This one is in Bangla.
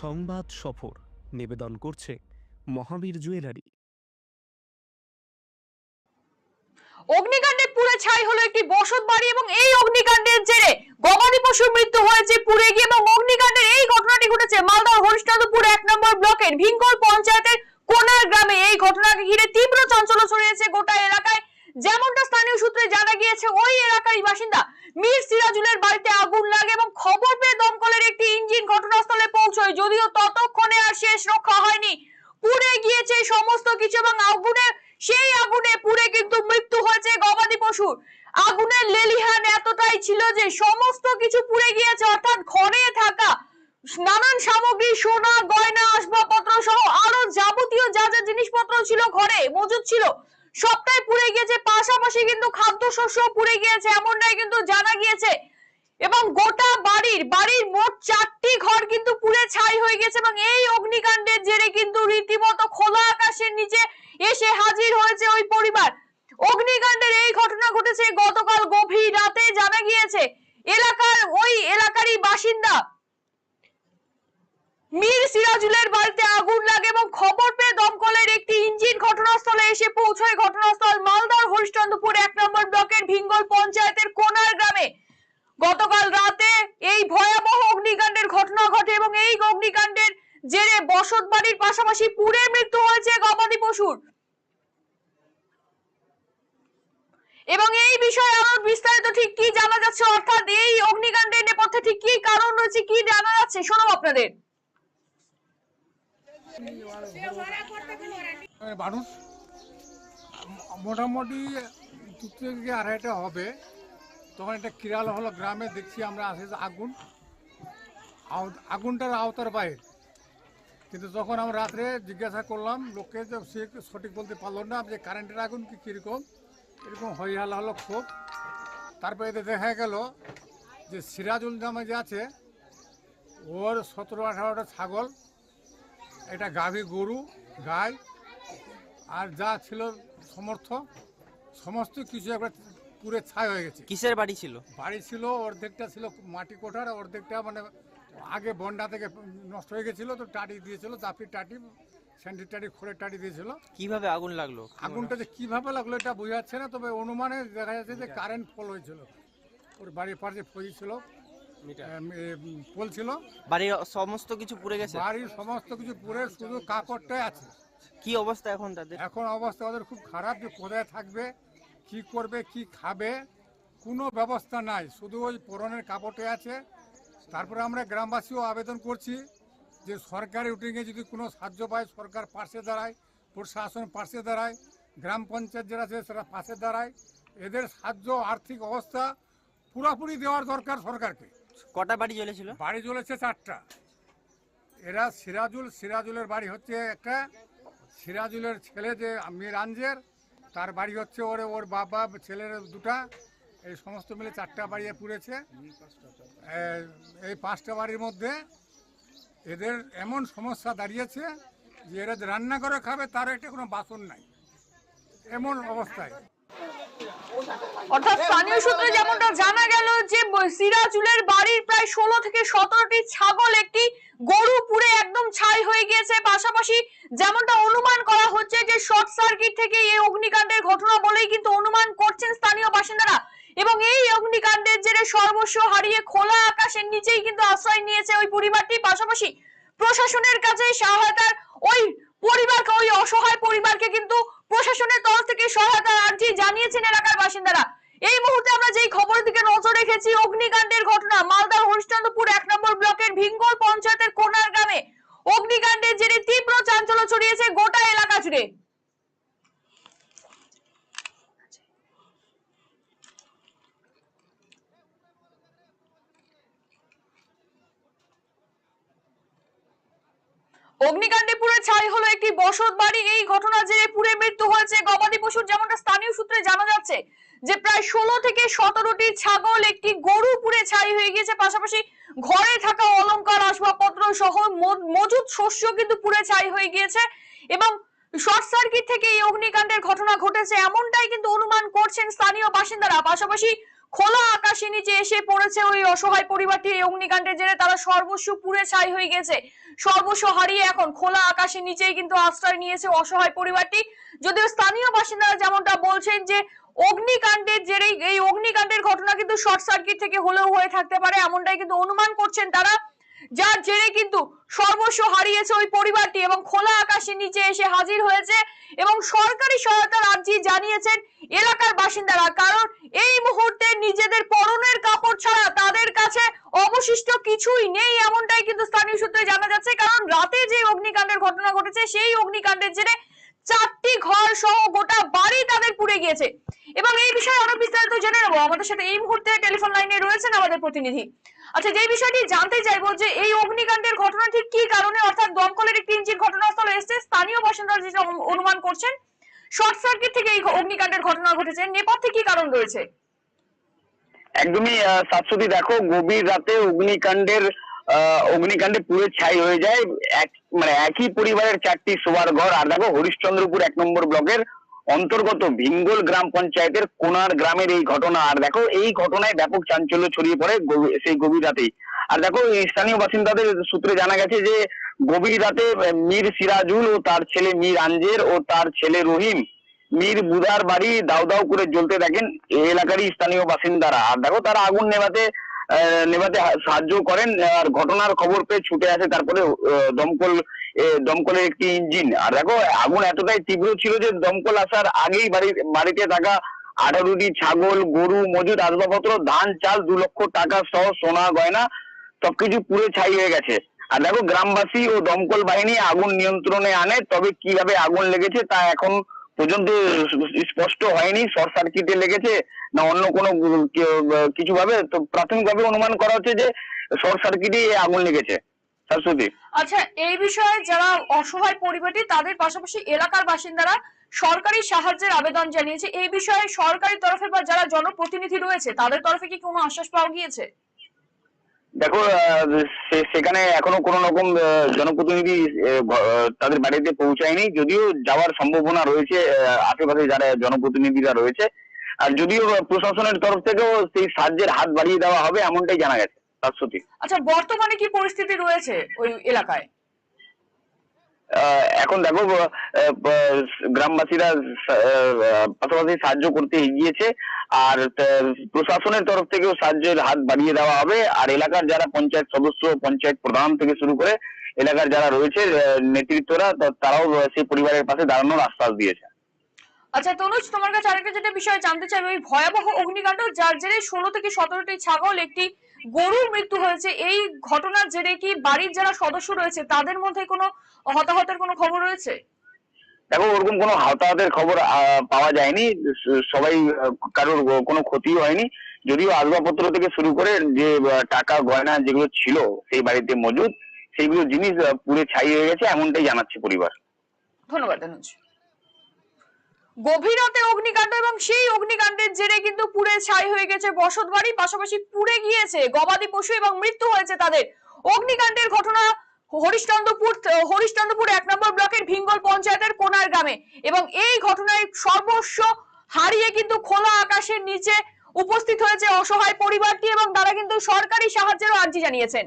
সংবাদ সফর নিবেদন করছে মহাবীর জুয়েলারি। অগ্নিকাণ্ডে পুড়ে ছাই হলো একটি বসত বাড়ি এবং এই অগ্নিকাণ্ডের জেরে গবাদি পশুর মৃত্যু হয়েছে পুড়ে গিয়ে এবং অগ্নিকাণ্ডের এই ঘটনাটি ঘটেছে মালদার হরিশ্চন্দ্রপুর এক নম্বর ব্লকের ভিঙ্কল পঞ্চায়েতের কোনার গ্রামে। এই ঘটনাকে ঘিরে তীব্র চাঞ্চল্য ছড়িয়েছে গোটা এলাকায়। যেমনটা স্থানীয় সূত্রে জানা গিয়েছে, ওই এলাকারই বাসিন্দা মীর সিরাজুলের বাড়িতে আগুন লাগে এবং খবর পেয়ে দমকলের একটি ইঞ্জিন ঘটনাস্থলে পৌঁছয় যদিও ততক্ষণে আর শেষ রক্ষা হয়নি পুড়ে গিয়েছে সমস্ত কিছু এবং আগুনে সেই আগুনে পুড়ে কিন্তু মৃত্যু হয়েছে গবাদি পশুর আগুনের লেলিহান এতটাই ছিল যে সমস্ত কিছু পুড়ে গিয়েছে, অর্থাৎ ঘরে থাকা নানান সামগ্রী, সোনা, গয়না, আসবাবপত্র সহ আরও যাবতীয় যা যা জিনিসপত্র ছিল ঘরে মজুদ ছিল, সবটাই পুড়ে গিয়েছে। পাশাপাশি কিন্তু খাদ্যশস্য পুড়ে গিয়েছে, এমনটাই কিন্তু জানা গিয়েছে। এবং গোটা বাড়ির বাড়ির মোট চারটি ঘর কিন্তু পুড়ে ছাই হয়ে গেছে এবং এই অগ্নিকাণ্ডের জেরে কিন্তু রীতিমতো খোলা আকাশের নিচে এসে হাজির হয়েছে ওই পরিবার। অগ্নিকাণ্ডের এই ঘটনা ঘটেছে গতকাল গভীর রাতে, জানা গিয়েছে এলাকার ওই এলাকারই বাসিন্দা মীর সিরাজুলের বাড়িতে আগুন লাগে এবং খবর পেয়ে দমকলের একটি ইঞ্জিন ঘটনাস্থলে এসে পৌঁছয়। ঘটনাস্থল মালদার হরিশ্চন্দ্রপুর এক নম্বর ব্লকের ভিঙ্গল পঞ্চায়েতের কোনার গ্রামে। গতকাল রাতে এই ভয়াবহ অগ্নিকাণ্ডের ঘটনা ঘটে এবং এই অগ্নিকাণ্ডের জেরে বসত বাড়ির পাশাপাশি পুড়ে মৃত্যু হয়েছে গবাদি পশুর। এবং এই বিষয়ে আরও বিস্তারিত ঠিক কি জানা যাচ্ছে? অর্থাৎ এই অগ্নিকাণ্ডের নেপথ্যে ঠিক কি কারণ রয়েছে, কি জানা যাচ্ছে? শোনাবো আপনাদের। মানুষ, মোটামুটি দু থেকে আড়াইটা হবে, তখন একটা কিরাল হলো গ্রামে, দেখছি আমরা আসে আগুন আগুনটার আওতার বাইরে। কিন্তু তখন আমরা রাত্রে জিজ্ঞাসা করলাম লোককে যে সে সঠিক বলতে পারল না যে কারেন্টের আগুন কি কীরকম এরকম হইহালা হলো খুব তারপরে এতে দেখা গেল যে সিরাজুল নামে যে আছে ওর সতেরো আঠারোটা ছাগল এটা গাভী গরু গাই আর যা ছিল সমর্থ সমস্ত কিছু একবার পুরে ছাই হয়ে গেছে। কিসের বাড়ি ছিল? বাড়ি ছিল অর্ধেকটা ছিল মাটি কোঠার অর্ধেকটা মানে আগে বন্ডা থেকে নষ্ট হয়ে গেছিল তো টাটি দিয়েছিল জাফি টাটি স্যান্ডি টাটি খোলের টাটি দিয়েছিল। কীভাবে আগুন লাগল? আগুনটা যে কীভাবে লাগল এটা বোঝা যাচ্ছে না তবে অনুমানে দেখা যাচ্ছে যে কারেন্ট ফল হয়েছিল। ওর বাড়ির পাশে ফজি ছিল পোল ছিল। বাড়ির সমস্ত কিছু পুড়ে গেছে? বাড়ির সমস্ত কিছু পুরে শুধু কাকড়টাই আছে। কি অবস্থা এখন তাদের? এখন অবস্থা ওদের খুব খারাপ যে কোথায় থাকবে কি করবে কি খাবে কোনো ব্যবস্থা নাই। শুধু ওই পরনের কাপড়ে আছে। তারপরে আমরা গ্রামবাসীও আবেদন করছি। যে সরকারি উঠিংয়ে যদি কোনো সাহায্য পায় সরকার পাশে দাঁড়ায় প্রশাসন পাশে দাঁড়ায় গ্রাম পঞ্চায়েত যারা আছে সেটা পাশে দাঁড়ায় এদের সাহায্য আর্থিক অবস্থা পুরোপুরি দেওয়ার দরকার সরকারকে। কটা বাড়ি জ্বলেছিল? বাড়ি চলেছে চারটা। এরা সিরাজুল সিরাজুলের বাড়ি হচ্ছে একটা সিরাজুলের ছেলে যে মিরাঞ্জের তার বাড়ি হচ্ছে ওর ওর বাবা ছেলের দুটা এই সমস্ত মিলে চারটা বাড়ি পুড়েছে। এই পাঁচটা বাড়ির মধ্যে এদের এমন সমস্যা দাঁড়িয়েছে যে এরা রান্না করে খাবে, তার একটা কোনো বাসন নাই। এমন অবস্থায়। অর্থাৎ স্থানীয় সূত্রে যেমনটা জানা গেল যে সিরাজুলের বাড়ির প্রায় ষোলো থেকে সতেরোটি ছাগল একটি গরু পুড়ে একদম ছাই হয়ে গিয়েছে। পাশাপাশি যেমনটা অনুমান করা হচ্ছে যে শর্ট সার্কিট থেকে এই অগ্নিকাণ্ডের ঘটনা বলেই কিন্তু অনুমান করছেন স্থানীয় বাসিন্দারা। এবং এই অগ্নিকাণ্ডের জেরে সর্বস্ব হারিয়ে খোলা আকাশের নিচেই কিন্তু আশ্রয় নিয়েছে ওই পরিবারটি। পাশাপাশি প্রশাসনের কাছে সহায়তার ওই পরিবারকে, ওই অসহায় পরিবারকে কিন্তু প্রশাসনের তরফ থেকে সহায়তার আর্জি জানিয়েছেন এলাকার বাসিন্দারা। এই মুহূর্তে আমরা যেই খবরের দিকে নজর রেখেছি, অগ্নিকাণ্ডের ঘটনা মালদার হরিশ্চন্দ্রপুর এক নম্বর ব্লকের ভিঙ্গল পঞ্চায়েতের কোনার গ্রামে। অগ্নিকাণ্ডের জেরে তীব্র চাঞ্চল্য ছড়িয়েছে গোটা এলাকা জুড়ে। অগ্নিকাণ্ডে পুড়ে ছাই হলো একটি বসত বাড়ি। এই ঘটনা জেরে পুড়ে মৃত্যু হয়েছে, গবাদি পশুর যেমনটা স্থানীয় সূত্রে জানা যাচ্ছে যে প্রায় ষোলো থেকে সতেরোটি ছাগল একটি গরু পুড়ে ছাই হয়ে গিয়েছে। পাশাপাশি ঘরে থাকা অলংকার, আসবাবপত্র সহ মজুদ শস্য কিন্তু পুড়ে ছাই হয়ে গিয়েছে এবং শর্ট সার্কিট থেকে এই অগ্নিকাণ্ডের ঘটনা ঘটেছে। এমনটাই কিন্তু অনুমান করছেন স্থানীয় বাসিন্দারা। পাশাপাশি খোলা আকাশের নিচে এসে পড়েছে ওই অসহায় পরিবারটি। এই অগ্নিকাণ্ডের জেরে তারা সর্বস্ব পুড়ে ছাই হয়ে গেছে। সর্বস্ব হারিয়ে এখন খোলা আকাশের নিচেই কিন্তু আশ্রয় নিয়েছে অসহায় পরিবারটি। যদিও স্থানীয় বাসিন্দারা যেমনটা বলছেন যে, অগ্নিকাণ্ডের জেরেই এই অগ্নিকাণ্ডের ঘটনা কিন্তু শর্ট সার্কিট থেকে হলেও হয়ে থাকতে পারে, এমনটাই কিন্তু অনুমান করছেন তারা। যার জেরে কিন্তু সর্বস্ব হারিয়েছে ওই পরিবারটি এবং খোলা আকাশের নিচে এসে হাজির হয়েছে এবং সরকারি সহায়তার আর্জি জানিয়েছেন এলাকার বাসিন্দারা, কারণ এই মুহূর্তে নিজেদের পরনের কাপড় ছাড়া তাদের কাছে অবশিষ্ট কিছুই নেই এমনটাই কিন্তু স্থানীয় সূত্রে জানা যাচ্ছে, কারণ রাতে যে অগ্নিকাণ্ডের ঘটনা ঘটেছে সেই অগ্নিকাণ্ডের জেরে চারটি ঘর সহ গোটা বাড়ি তাদের পুড়ে গিয়েছে। এবং এই বিষয়ে আরও বিস্তারিত জেনে নেব। আমাদের সাথে এই মুহূর্তে টেলিফোন লাইনে রয়েছেন আমাদের প্রতিনিধি। আচ্ছা যে বিষয়টি জানতে চাইব যে এই অগ্নিকাণ্ডের ঘটনা ঠিক কি কারণে অর্থাৎ দমকলের একটি ইঞ্জিন ঘটনাস্থলে এসেছে, স্থানীয় বাসিন্দারা যেটা অনুমান করছেন শর্ট সার্কিট থেকে এই অগ্নিকাণ্ডের ঘটনা ঘটেছে। নেপথ্যে কি কারণ রয়েছে? একদমই শাশ্বতী দেখো, গভীর রাতে অগ্নিকাণ্ডের অগ্নিকাণ্ডে পুরো ছাই হয়ে যায়। এক মানে একই পরিবারের চারটি শোয়ার ঘর। আর দেখো, হরিশ্চন্দ্রপুর এক নম্বর ব্লকের অন্তর্গত ভিঙ্গল গ্রাম পঞ্চায়েতের কোনার গ্রামের এই ঘটনা। আর দেখো, এই ঘটনায় ব্যাপক চাঞ্চল্য ছড়িয়ে পড়ে সেই গভীর রাতেই। আর দেখো স্থানীয় বাসিন্দাদের সূত্রে জানা গেছে যে, গভীর রাতে মীর সিরাজুল ও তার ছেলে মীর আঞ্জের ও তার ছেলে রহিম, মীর বুদার বাড়ি দাউ দাউ করে জ্বলতে দেখেন এই এলাকারই স্থানীয় বাসিন্দারা। আর দেখো, তারা আগুন নেভাতে নেভাতে সাহায্য করেন। আর ঘটনার খবর পেয়ে ছুটে আসে, তারপরে দমকল দমকলের একটি ইঞ্জিন। আর দেখো, আগুন এতটাই তীব্র ছিল যে দমকল আসার আগেই বাড়ি, বাড়িতে থাকা আঠারোটি ছাগল, গরু মজুদ আসবাবপত্র, ধান, চাল, দু লক্ষ টাকা সহ সোনা, গয়না সবকিছু পুড়ে ছাই হয়ে গেছে। আর দেখো, গ্রামবাসী ও দমকল বাহিনী আগুন নিয়ন্ত্রণে আনে, তবে কীভাবে আগুন লেগেছে তা এখন পর্যন্ত স্পষ্ট হয়নি। শর্ট সার্কিটে লেগেছে না অন্য কোনো কিছু ভাবে তো প্রাথমিকভাবে অনুমান করা হচ্ছে যে শর্ট সার্কিটে আগুন লেগেছে। আচ্ছা এই বিষয়ে যারা অসহায় পরিবারটি তাদের পাশাপাশি এলাকার বাসিন্দারা সরকারি সাহায্যের আবেদন জানিয়েছে। এই বিষয়ে সরকারি তরফে বা যারা জনপ্রতিনিধি রয়েছে তাদের তরফে কি কোনো আশ্বাস পাওয়া গিয়েছে? দেখো সেখানে এখনও কোনো রকম জনপ্রতিনিধি তাদের বাড়িতে পৌঁছায়নি। যদিও যাওয়ার সম্ভাবনা রয়েছে আশেপাশে যারা জনপ্রতিনিধিরা রয়েছে। আর যদিও প্রশাসনের তরফ থেকেও সেই সাহায্যের হাত বাড়িয়ে দেওয়া হবে এমনটাই জানা গেছে। শাশ্বতী আচ্ছা বর্তমানে কি পরিস্থিতি রয়েছে ওই এলাকায়? এখন দেখো গ্রামবাসীরা পাশাপাশি সাহায্য করতে এগিয়েছে আর প্রশাসনের তরফ থেকেও সাহায্যের হাত বাড়িয়ে দেওয়া হবে। আর এলাকার যারা পঞ্চায়েত সদস্য পঞ্চায়েত প্রধান থেকে শুরু করে এলাকার যারা রয়েছে নেতৃত্বরা তারাও সেই পরিবারের পাশে দাঁড়ানোর আশ্বাস দিয়েছে। আচ্ছা তনুজ তোমার কাছে আরেকটা যেটা বিষয় জানতে চাইব এই ভয়াবহ অগ্নিকাণ্ড যার জেরে ষোলো থেকে সতেরোটি ছাগল একটি গরুর মৃত্যু হয়েছে। এই ঘটনার জেরে কি বাড়ির যারা সদস্য রয়েছে তাদের মধ্যে কোনো হতাহতের কোনো খবর রয়েছে? দেখো ওরকম কোনো হতাহতের খবর পাওয়া যায়নি। সবাই কারোর কোনো ক্ষতি হয়নি। যদিও আসবাবপত্র থেকে শুরু করে যে টাকা গয়না যেগুলো ছিল সেই বাড়িতে মজুদ সেইগুলো জিনিস পুড়ে ছাই হয়ে গেছে এমনটাই জানাচ্ছে পরিবার। ধন্যবাদ অনুজ গভীর রাতে অগ্নিকাণ্ড এবং সেই অগ্নিকাণ্ডের জেরে কিন্তু পুড়ে ছাই হয়ে গেছে বসত বাড়ি, পাশাপাশি পুড়ে গিয়েছে গবাদি পশু এবং মৃত্যু হয়েছে তাদের। অগ্নিকাণ্ডের ঘটনা হরিশ্চন্দ্রপুর হরিশ্চন্দ্রপুর এক নম্বর ব্লকের ভিঙ্গল পঞ্চায়েতের কোনার গ্রামে এবং এই ঘটনায় সর্বস্ব হারিয়ে কিন্তু খোলা আকাশের নিচে উপস্থিত হয়েছে অসহায় পরিবারটি এবং তারা কিন্তু সরকারি সাহায্যেরও আর্জি জানিয়েছেন।